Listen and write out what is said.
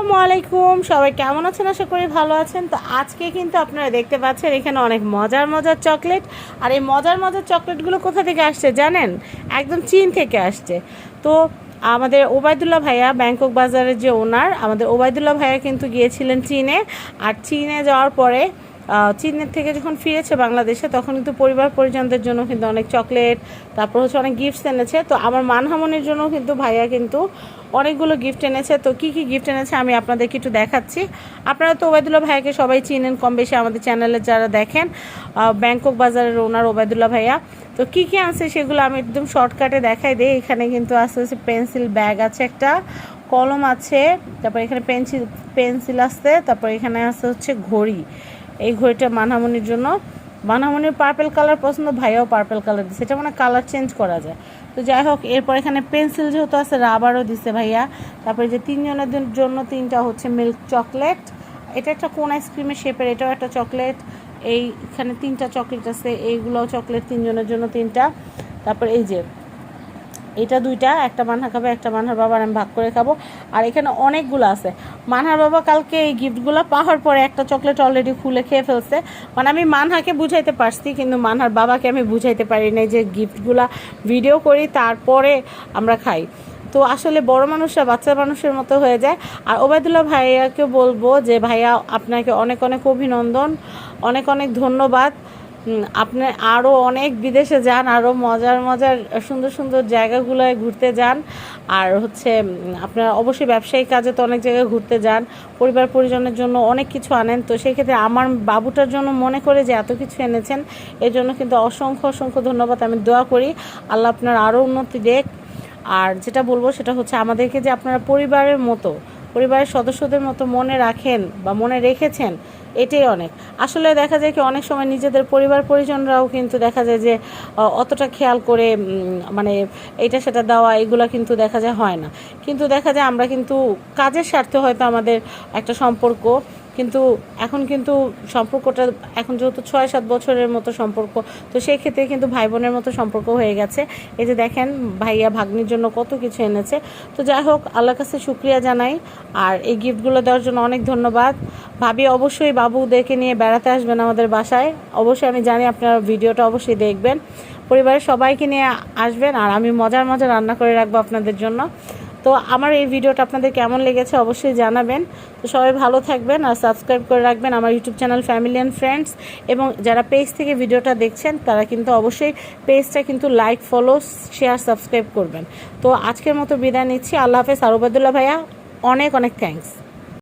আসসালামু আলাইকুম। সবাই কেমন আছেন? আশা করি ভালো আছেন। তো আজকে কিন্তু আপনারা দেখতে পাচ্ছেন এখানে অনেক মজার মজার চকলেট। আর এই মজার মজার চকলেটগুলো কোথা থেকে আসছে জানেন? একদম চীন থেকে আসছে। তো আমাদের ওবায়দুল্লাহ ভাইয়া, ব্যাংকক বাজারের যে ওনার, আমাদের ওবায়দুল্লাহ ভাইয়া কিন্তু গিয়েছিলেন চীনে। আর চীনে যাওয়ার পরে চীনের থেকে যখন ফিরেছে বাংলাদেশে, তখন কিন্তু পরিবার পরিজনদের জন্য কিন্তু অনেক চকলেট, তারপর হচ্ছে অনেক গিফটস এনেছে। তো আমার মানহামনের জন্য কিন্তু ভাইয়া কিন্তু অনেকগুলো গিফট এনেছে। তো কি কি গিফট এনেছে আমি আপনাদেরকে একটু দেখাচ্ছি। আপনারা তো ওবায়দুল্লাহ ভাইয়াকে সবাই চিনেন কম বেশি আমাদের চ্যানেলে যারা দেখেন ব্যাংকক বাজারের ওনার ওবায়দুল্লাহ ভাইয়া। তো কি কি আনছে সেগুলো আমি একদম শর্টকাটে দেখাই দিই। এখানে কিন্তু আছে হচ্ছে পেন্সিল ব্যাগ আছে একটা, কলম আছে, তারপর এখানে পেন্সিল পেন্সিল আছে, তারপর এখানে আছে হচ্ছে ঘড়ি। এই ঘড়িটা মানহামনির জন্য। মানহামনির পার্পেল কালার পছন্দ, ভাইয়াও পার্পেল কালার দিচ্ছে এটা মানে কালার চেঞ্জ করা যায়। তো যাই হোক, এরপর এখানে পেন্সিল যেহেতু আছে রাবারও দিছে ভাইয়া। তারপরে যে তিনজনের জন্য তিনটা হচ্ছে মিল্ক চকলেট এটা একটা কোন আইসক্রিমের শেপের এটাও একটা চকলেট এইখানে তিনটা চকলেট আছে, এইগুলোও চকলেট তিনজনের জন্য তিনটা। তারপর এই যে এটা দুইটা, একটা মানহা খাবে, একটা মানহার বাবা আর আমি ভাগ করে খাব। আর এখানে অনেকগুলো আছে। মানহার বাবা কালকে এই গিফটগুলো পাওয়ার পরে একটা চকলেট অলরেডি খুলে খেয়ে ফেলছে। মানে আমি মানহাকে বুঝাইতে পারছি, কিন্তু মানহার বাবাকে আমি বুঝাইতে পারি নাই যে গিফটগুলা ভিডিও করি, তারপরে আমরা খাই। তো আসলে বড় মানুষরা বাচ্চা মানুষের মতো হয়ে যায়। আর ওবায়দুল্লাহ ভাইয়াকে বলব যে, ভাইয়া আপনাকে অনেক অনেক অভিনন্দন, অনেক অনেক ধন্যবাদ। আপনি আরও অনেক বিদেশে যান আরও মজার মজার সুন্দর সুন্দর জায়গাগুলোয় ঘুরতে যান। আর হচ্ছে আপনারা অবশ্যই ব্যবসায়িক কাজে তো অনেক জায়গায় ঘুরতে যান, পরিবার পরিজনের জন্য অনেক কিছু আনেন। তো সেই ক্ষেত্রে আমার বাবুটার জন্য মনে করে যে এত কিছু এনেছেন, এর জন্য কিন্তু অসংখ্য অসংখ্য ধন্যবাদ। আমি দোয়া করি, আল্লাহ আপনার আরও উন্নতি দেখ। আর যেটা বলব সেটা হচ্ছে, আমাদেরকে যে আপনারা পরিবারের মতো, পরিবারের সদস্যদের মতো মনে রাখেন বা মনে রেখেছেন এটাই অনেক। আসলে দেখা যায় কি অনেক সময় নিজেদের পরিবার পরিজনরাও কিন্তু দেখা যায় যে অতটা খেয়াল করে মানে এটা সেটা দেওয়া এগুলো কিন্তু দেখা যায় হয় না। কিন্তু দেখা যায় আমরা কিন্তু কাজের স্বার্থে হয়তো আমাদের একটা সম্পর্ক কিন্তু এখন কিন্তু সম্পর্কটা, এখন যেহেতু ছয়, সাত বছরের মতো সম্পর্ক, তো সেই ক্ষেত্রে কিন্তু ভাই বোনের মতো সম্পর্ক হয়ে গেছে। এই যে দেখেন, ভাইয়া ভাগ্নির জন্য কত কিছু এনেছে। তো যাই হোক, আল্লাহর কাছে শুক্রিয়া জানাই। আর এই গিফটগুলো দেওয়ার জন্য অনেক ধন্যবাদ। ভাবি, অবশ্যই বাবুদেরকে নিয়ে বেড়াতে আসবেন আমাদের বাসায়। অবশ্যই আমি জানি আপনারা ভিডিওটা অবশ্যই দেখবেন। পরিবারের সবাইকে নিয়ে আসবেন, আর আমি মজার মজার রান্না করে রাখব আপনাদের জন্য। তো আমার এই ভিডিওটা আপনাদের কেমন লেগেছে অবশ্যই জানাবেন। তো সবাই ভালো থাকবেন আর সাবস্ক্রাইব করে রাখবেন আমার YouTube channel family and friends এবং যারা পেজ থেকে ভিডিওটা দেখছেন, তারা কিন্তু অবশ্যই পেজটা কিন্তু লাইক ফলো শেয়ার সাবস্ক্রাইব করবেন। তো আজকের মতো বিদায় নিচ্ছি। আল্লাহ হাফেজ। আরবাদুল্লাহ ভাইয়া, অনেক অনেক থ্যাঙ্কস